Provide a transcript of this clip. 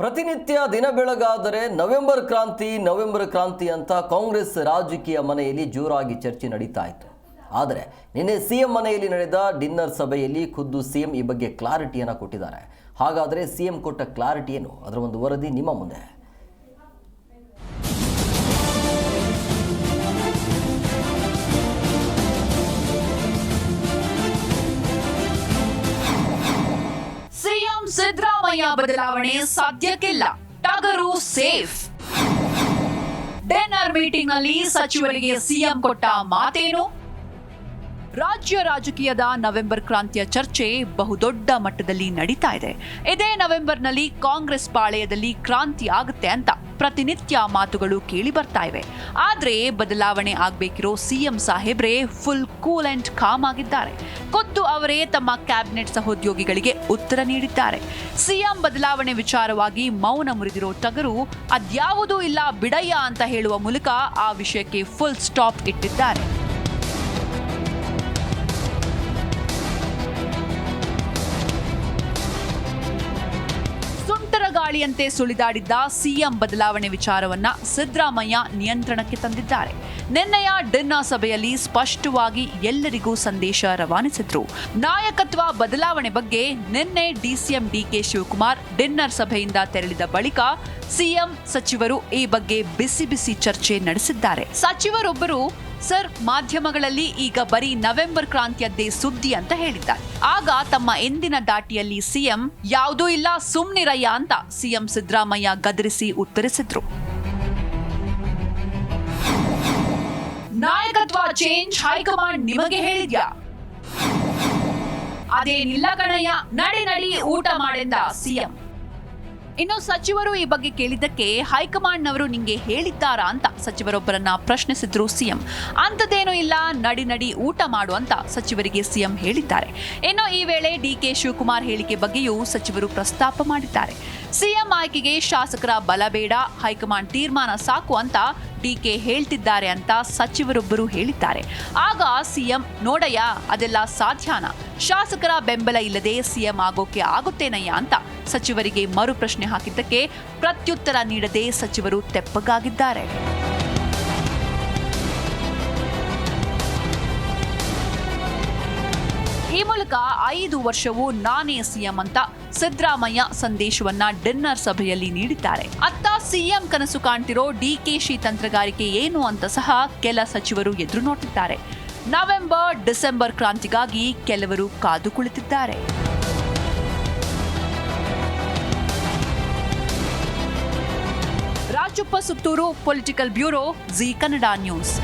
ಪ್ರತಿನಿತ್ಯ ದಿನ ಬೆಳಗಾದರೆ ನವೆಂಬರ್ ಕ್ರಾಂತಿ ನವೆಂಬರ್ ಕ್ರಾಂತಿ ಅಂತ ಕಾಂಗ್ರೆಸ್ ರಾಜಕೀಯ ಮನೆಯಲ್ಲಿ ಜೋರಾಗಿ ಚರ್ಚೆ ನಡೀತಾ ಇತ್ತು. ಆದರೆ ನಿನ್ನೆ ಸಿಎಂ ಮನೆಯಲ್ಲಿ ನಡೆದ ಡಿನ್ನರ್ ಸಭೆಯಲ್ಲಿ ಖುದ್ದು ಸಿಎಂ ಈ ಬಗ್ಗೆ ಕ್ಲಾರಿಟಿಯನ್ನು ಕೊಟ್ಟಿದ್ದಾರೆ. ಹಾಗಾದರೆ ಸಿಎಂ ಕೊಟ್ಟ ಕ್ಲಾರಿಟಿ ಏನು ಅದರ ಒಂದು ವರದಿ ನಿಮ್ಮ ಮುಂದೆ. ಸಿದ್ದರಾಮಯ್ಯ ಬದಲಾವಣೆ ಸಾಧ್ಯಕ್ಕಿಲ್ಲ. ಟಗರು ಸೇಫ್. ಡಿನ್ನರ್ ಮೀಟಿಂಗ್ನಲ್ಲಿ ಸಚಿವರಿಗೆ ಸಿಎಂ ಕೊಟ್ಟ ಮಾತೇನು? ರಾಜ್ಯ ರಾಜಕೀಯದ ನವೆಂಬರ್ ಕ್ರಾಂತಿಯ ಚರ್ಚೆ ಬಹುದೊಡ್ಡ ಮಟ್ಟದಲ್ಲಿ ನಡೀತಾ ಇದೆ. ಇದೇ ನವೆಂಬರ್ನಲ್ಲಿ ಕಾಂಗ್ರೆಸ್ ಪಾಳೆಯದಲ್ಲಿ ಕ್ರಾಂತಿ ಆಗುತ್ತೆ ಅಂತ. ಪ್ರತಿನಿತ್ಯ ಮಾತುಗಳು ಕೇಳಿ ಬರ್ತಾ ಇವೆ. ಆದ್ರೆ ಬದಲಾವಣೆ ಆಗಬೇಕಿರೋ ಸಿಎಂ ಸಾಹೇಬ್ರೆ ಫುಲ್ ಕೂಲ್ ಅಂಡ್ ಕಾಮ್ ಆಗಿದ್ದಾರೆ. ಖುದ್ದು ಅವರೇ ತಮ್ಮ ಕ್ಯಾಬಿನೆಟ್ ಸಹೋದ್ಯೋಗಿಗಳಿಗೆ ಉತ್ತರ ನೀಡಿದ್ದಾರೆ. ಸಿಎಂ ಬದಲಾವಣೆ ವಿಚಾರವಾಗಿ ಮೌನ ಮುರಿದಿರೋ ಟಗರು ಅದ್ಯಾವುದೂ ಇಲ್ಲ, ಬಿಡಯ್ಯ ಅಂತ ಹೇಳುವ ಮೂಲಕ ಆ ವಿಷಯಕ್ಕೆ ಫುಲ್ ಸ್ಟಾಪ್ ಇಟ್ಟಿದ್ದಾರೆ. ಗಾಳಿಯಂತೆ ಸುಳಿದಾಡಿದ್ದ ಸಿಎಂ ಬದಲಾವಣೆ ವಿಚಾರವನ್ನ ಸಿದ್ದರಾಮಯ್ಯ ನಿಯಂತ್ರಣಕ್ಕೆ ತಂದಿದ್ದಾರೆ. ನಿನ್ನೆಯ ಡಿನ್ನರ್ ಸಭೆಯಲ್ಲಿ ಸ್ಪಷ್ಟವಾಗಿ ಎಲ್ಲರಿಗೂ ಸಂದೇಶ ರವಾನಿಸಿದ್ರು. ನಾಯಕತ್ವ ಬದಲಾವಣೆ ಬಗ್ಗೆ ನಿನ್ನೆ ಡಿಸಿಎಂ ಡಿಕೆ ಶಿವಕುಮಾರ್ ಡಿನ್ನರ್ ಸಭೆಯಿಂದ ತೆರಳಿದ ಬಳಿಕ ಸಿಎಂ ಸಚಿವರು ಈ ಬಗ್ಗೆ ಬಿಸಿ ಬಿಸಿ ಚರ್ಚೆ ನಡೆಸಿದ್ದಾರೆ. ಸಚಿವರೊಬ್ಬರು ಸರ್, ಮಾಧ್ಯಮಗಳಲ್ಲಿ ಈಗ ಬರೀ ನವೆಂಬರ್ ಕ್ರಾಂತಿಯದ್ದೇ ಸುದ್ದಿ ಅಂತ ಹೇಳಿದ್ದಾರೆ. ಆಗ ತಮ್ಮ ಎಂದಿನ ದಾಟಿಯಲ್ಲಿ ಸಿಎಂ, ಯಾವುದೂ ಇಲ್ಲ ಸುಮ್ನಿರಯ್ಯ ಅಂತ ಸಿಎಂ ಸಿದ್ದರಾಮಯ್ಯ ಗದರಿಸಿ ಉತ್ತರಿಸಿದ್ರು. ನಾಯಕತ್ವ ಚೇಂಜ್ ಹೈಕಮಾಂಡ್ ನಿಮಗೆ ಹೇಳಿದ್ಯಾ? ಅದೇನಿಲ್ಲ ಕಣಯ್ಯ, ನಡಿ ನಡಿ ಊಟ ಮಾಡೆಂದ ಸಿಎಂ. ಇನ್ನು ಸಚಿವರು ಈ ಬಗ್ಗೆ ಕೇಳಿದ್ದಕ್ಕೆ ಹೈಕಮಾಂಡ್ನವರು ನಿಮಗೆ ಹೇಳಿದ್ದಾರಾ ಅಂತ ಸಚಿವರೊಬ್ಬರನ್ನ ಪ್ರಶ್ನಿಸಿದ್ರು ಸಿಎಂ. ಅಂಥದ್ದೇನೂ ಇಲ್ಲ, ನಡಿ ನಡಿ, ಊಟ ಮಾಡು ಅಂತ ಸಚಿವರಿಗೆ ಸಿಎಂ ಹೇಳಿದ್ದಾರೆ. ಇನ್ನು ಈ ವೇಳೆ ಡಿಕೆ ಶಿವಕುಮಾರ್ ಹೇಳಿಕೆ ಬಗ್ಗೆಯೂ ಸಚಿವರು ಪ್ರಸ್ತಾಪ ಮಾಡಿದ್ದಾರೆ. ಸಿಎಂ ಆಯ್ಕೆಗೆ ಶಾಸಕರ ಬಲ ಬೇಡ, ಹೈಕಮಾಂಡ್ ತೀರ್ಮಾನ ಸಾಕು ಅಂತ ಡಿಕೆ ಹೇಳ್ತಿದ್ದಾರೆ ಅಂತ ಸಚಿವರೊಬ್ಬರು ಹೇಳಿದ್ದಾರೆ. ಆಗ ಸಿಎಂ, ನೋಡಯ್ಯ, ಅದೆಲ್ಲ ಸಾಧ್ಯನಾ? ಶಾಸಕರ ಬೆಂಬಲ ಇಲ್ಲದೆ ಸಿಎಂ ಆಗೋಕೆ ಆಗುತ್ತೇನಯ್ಯ ಅಂತ ಸಚಿವರಿಗೆ ಮರು ಪ್ರಶ್ನೆ ಹಾಕಿದ್ದಕ್ಕೆ ಪ್ರತ್ಯುತ್ತರ ನೀಡದೆ ಸಚಿವರು ತೆಪ್ಪಗಾಗಿದ್ದಾರೆ. ಈ ಮೂಲಕ ಐದು ವರ್ಷವೂ ನಾನೇ ಸಿಎಂ ಅಂತ ಸಿದ್ದರಾಮಯ್ಯ ಸಂದೇಶವನ್ನ ಡಿನ್ನರ್ ಸಭೆಯಲ್ಲಿ ನೀಡಿದ್ದಾರೆ. ಅತ್ತ ಸಿಎಂ ಕನಸು ಕಾಣ್ತಿರೋ ಡಿಕೆಶಿ ತಂತ್ರಗಾರಿಕೆ ಏನು ಅಂತ ಸಹ ಕೆಲ ಸಚಿವರು ಎದುರು ನೋಡುತ್ತಿದ್ದಾರೆ. ನವೆಂಬರ್, ಡಿಸೆಂಬರ್ ಕ್ರಾಂತಿಗಾಗಿ ಕೆಲವರು ಕಾದು ಕುಳಿತಿದ್ದಾರೆ. Rajappa Suttur political bureau, Zee Kannada news.